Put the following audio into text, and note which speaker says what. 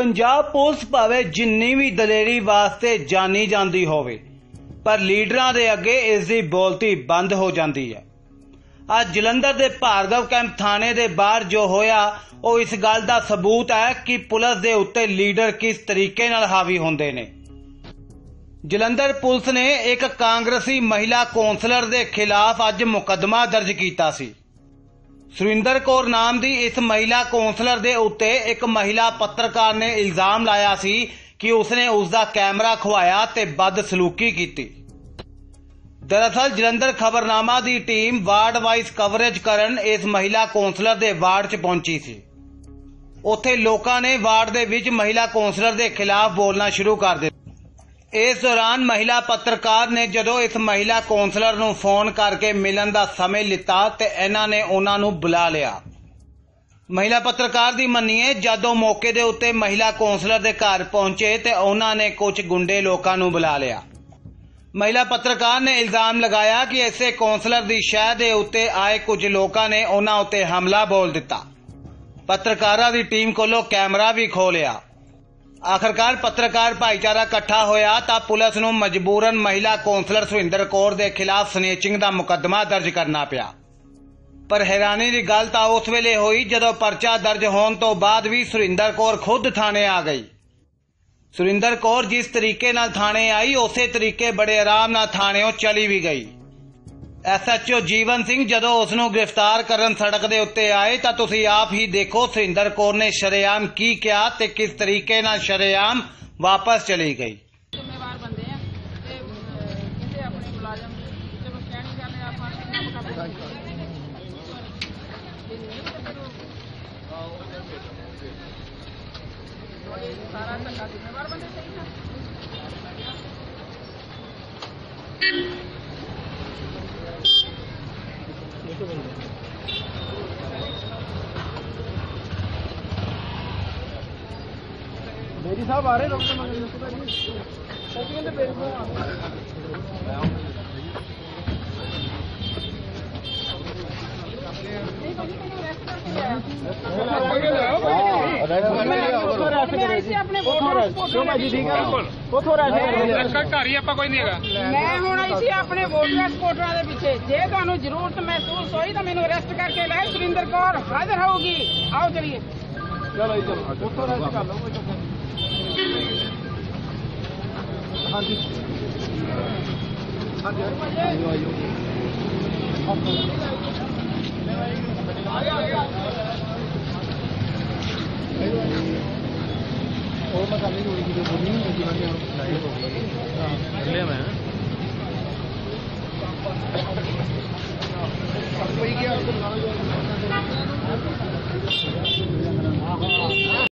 Speaker 1: Punjab police ਭਾਵੇਂ ਜਿੰਨੀ ਵੀ ਦਲੇਰੀ ਵਾਸਤੇ ਜਾਣੀ ਜਾਂਦੀ ਹੋਵੇ, ਪਰ ਲੀਡਰਾਂ ਦੇ ਅੱਗੇ ਇਸ ਦੀ ਬੋਲਤੀ ਬੰਦ ਹੋ ਜਾਂਦੀ ਹੈ। ਅੱਜ ਜਲੰਧਰ ਦੇ ਭਾਰਗਵ ਕੈਂਪ ਥਾਣੇ ਦੇ ਬਾਹਰ ਜੋ ਹੋਇਆ, ਉਹ ਇਸ ਗੱਲ ਦਾ ਸਬੂਤ ਹੈ ਕਿ ਪੁਲਿਸ ਦੇ ਉੱਤੇ ਲੀਡਰ ਕਿਸ ਤਰੀਕੇ ਨਾਲ ਹਾਵੀ ਹੁੰਦੇ ਨੇ। ਜਲੰਧਰ ਪੁਲਿਸ ਨੇ ਇੱਕ ਕਾਂਗਰਸੀ ਮਹਿਲਾ ਕੌਂਸਲਰ ਦੇ ਖਿਲਾਫ ਅੱਜ ਮੁਕੱਦਮਾ ਦਰਜ ਕੀਤਾ ਸੀ। ਸੁਰਿੰਦਰ ਕੌਰ ਨਾਮ ਦੀ ਇਸ ਮਹਿਲਾ ਕੌਂਸਲਰ ਦੇ ਉੱਤੇ ਇੱਕ ਮਹਿਲਾ ਪੱਤਰਕਾਰ ਨੇ ਇਲਜ਼ਾਮ ਲਾਇਆ ਸੀ ਕਿ ਉਸਨੇ ਉਸਦਾ ਕੈਮਰਾ ਖਵਾਇਆ ਤੇ ਬਦਸਲੂਕੀ ਕੀਤੀ। ਦਰਅਸਲ ਜਲੰਧਰ ਖਬਰਨਾਮਾ ਦੀ ਟੀਮ ਵਾਰਡ ਵਾਈਜ਼ ਕਵਰੇਜ ਕਰਨ ਇਸ ਮਹਿਲਾ ਕੌਂਸਲਰ ਦੇ ਵਾਰਡ 'ਚ ਪਹੁੰਚੀ ਸੀ। ਉੱਥੇ ਲੋਕਾਂ ਨੇ ਵਾਰਡ ਦੇ ਵਿੱਚ ਮਹਿਲਾ ਕੌਂਸਲਰ ਦੇ ਖਿਲਾਫ ਬੋਲਣਾ ਸ਼ੁਰੂ ਕਰ ਦਿੱਤਾ। ਇਸ ਦੌਰਾਨ ਮਹਿਲਾ ਪੱਤਰਕਾਰ ਨੇ ਜਦੋਂ ਇਸ ਮਹਿਲਾ ਕੌਂਸਲਰ ਨੂੰ ਫੋਨ ਕਰਕੇ ਮਿਲਣ ਦਾ ਸਮੇਂ ਲਿੱਤਾ ਤੇ ਇਹਨਾਂ ਨੇ ਉਹਨਾਂ ਨੂੰ ਬੁਲਾ ਲਿਆ। ਮਹਿਲਾ ਪੱਤਰਕਾਰ ਦੀ ਮੰਨੀਏ, ਜਦੋਂ ਮੌਕੇ ਦੇ ਉੱਤੇ ਮਹਿਲਾ ਕੌਂਸਲਰ ਦੇ ਘਰ ਪਹੁੰਚੇ ਤੇ ਉਹਨਾਂ ਨੇ ਕੁਝ ਗੁੰਡੇ ਲੋਕਾਂ ਨੂੰ ਬੁਲਾ ਲਿਆ। ਮਹਿਲਾ ਪੱਤਰਕਾਰ ਨੇ ਇਲਜ਼ਾਮ ਲਗਾਇਆ ਕਿ ਇਸੇ ਕੌਂਸਲਰ ਦੀ ਸ਼ਹਿ ਦੇ ਉੱਤੇ ਆਏ ਕੁਝ ਲੋਕਾਂ ਨੇ ਉਹਨਾਂ ਉੱਤੇ ਹਮਲਾ ਬੋਲ ਦਿੱਤਾ। ਪੱਤਰਕਾਰਾਂ ਦੀ ਟੀਮ ਕੋਲੋਂ ਕੈਮਰਾ ਵੀ ਖੋਹ ਲਿਆ। ਆਖਰਕਾਰ ਪੱਤਰਕਾਰ ਭਾਈਚਾਰਾ ਇਕੱਠਾ ਹੋਇਆ ਤਾਂ ਪੁਲਿਸ ਨੂੰ ਮਜਬੂਰਨ ਮਹਿਲਾ ਕੌਂਸਲਰ ਸੁਰਿੰਦਰ ਕੌਰ ਦੇ ਖਿਲਾਫ ਸਨੇਚਿੰਗ ਦਾ ਮੁਕੱਦਮਾ ਦਰਜ ਕਰਨਾ ਪਿਆ। ਪਰ ਹੈਰਾਨੀ ਦੀ ਗੱਲ ਤਾਂ ਉਸ ਵੇਲੇ ਹੋਈ ਜਦੋਂ ਪਰਚਾ ਦਰਜ ਹੋਣ ਤੋਂ ਬਾਅਦ ਵੀ ਸੁਰਿੰਦਰ ਕੌਰ ਖੁਦ ਥਾਣੇ ਆ ਗਈ। ਸੁਰਿੰਦਰ ਕੌਰ ਜਿਸ ਤਰੀਕੇ ਨਾਲ ਥਾਣੇ ਆਈ, ਉਸੇ ਤਰੀਕੇ ਬੜੇ ਆਰਾਮ ਨਾਲ ਥਾਣੇੋਂ ਚਲੀ ਵੀ ਗਈ। ਐਸਐਚਓ ਜੀਵਨ ਸਿੰਘ ਜਦੋਂ ਉਸ ਨੂੰ ਗ੍ਰਿਫਤਾਰ ਕਰਨ ਸੜਕ ਦੇ ਉੱਤੇ ਆਏ ਤਾਂ ਤੁਸੀਂ ਆਪ ਹੀ ਦੇਖੋ ਸੁਰਿੰਦਰ ਕੌਰ ਨੇ ਸ਼ਰੇਆਮ ਕੀ ਕਿਹਾ ਤੇ ਕਿਸ ਤਰੀਕੇ ਨਾਲ ਸ਼ਰੇਆਮ ਵਾਪਸ ਚਲੀ ਗਈ।
Speaker 2: ਜ਼ਿੰਮੇਵਾਰ ਬੰਦੇ ਆ ਤੇ ਅਹ, ਆਪਣੇ ਮੁਲਾਜ਼ਮ ਚਲੋ ਕਹਿਣੀ ਗੱਲ ਹੈ ਆਪਾਂ ਕੰਮ ਕਰਦੇ ਸਾਰਾ ਧੱਕਾ ਜ਼ਿੰਮੇਵਾਰ ਬੰਦੇ ਸਹੀ ਨਾ
Speaker 3: मेरी साहब आ रहे डॉक्टर कहते
Speaker 2: ਮੈਂ ਆਈ ਸੀ ਆਪਣੇ ਵੋਟਰ
Speaker 3: ਕਿਉਂ ਭਾਜੀ ਠੀਕ ਹੈ ਉਥੋਂ ਰਹਿ
Speaker 4: ਘਰ ਹੀ ਆਪਾਂ ਕੋਈ ਨਹੀਂ ਹੈਗਾ।
Speaker 2: ਮੈਂ ਹੁਣ ਆਈ ਸੀ ਆਪਣੇ ਵੋਟਰ ਸਪੋਰਟਰਾਂ ਦੇ ਪਿੱਛੇ। ਜੇ ਤੁਹਾਨੂੰ ਜ਼ਰੂਰਤ ਮਹਿਸੂਸ ਹੋਈ ਤਾਂ ਮੈਨੂੰ ਅਰੈਸਟ ਕਰਕੇ ਲੈ ਸੁਰਿੰਦਰ ਕੌਰ ਹਾਜ਼ਰ ਹੋਊਗੀ। ਆਓ ਚਲਿਏ।
Speaker 3: ਚਲੋ ਜੀ ਚਲੋ। ਉਥੋਂ ਰਹਿ ਕਰ ਲਓ। ਕੋਈ ਚੱਕਰ ਨਹੀਂ ਹਾਂਜੀ ਹਾਂਜੀ ਆਇਓ ਆਇਓ ਉਹ ਮੈਂ ਕੱਲ ਹੀ ਹੋਈ ਕਿ ਬੋਲੀ ਨਹੀਂ ਕਿ ਮੈਂ ਲਾਈਵ ਹੋ ਗਈ ਹਾਂ ਲੈ ਮੈਂ ਕੋਈ ਗਿਆ।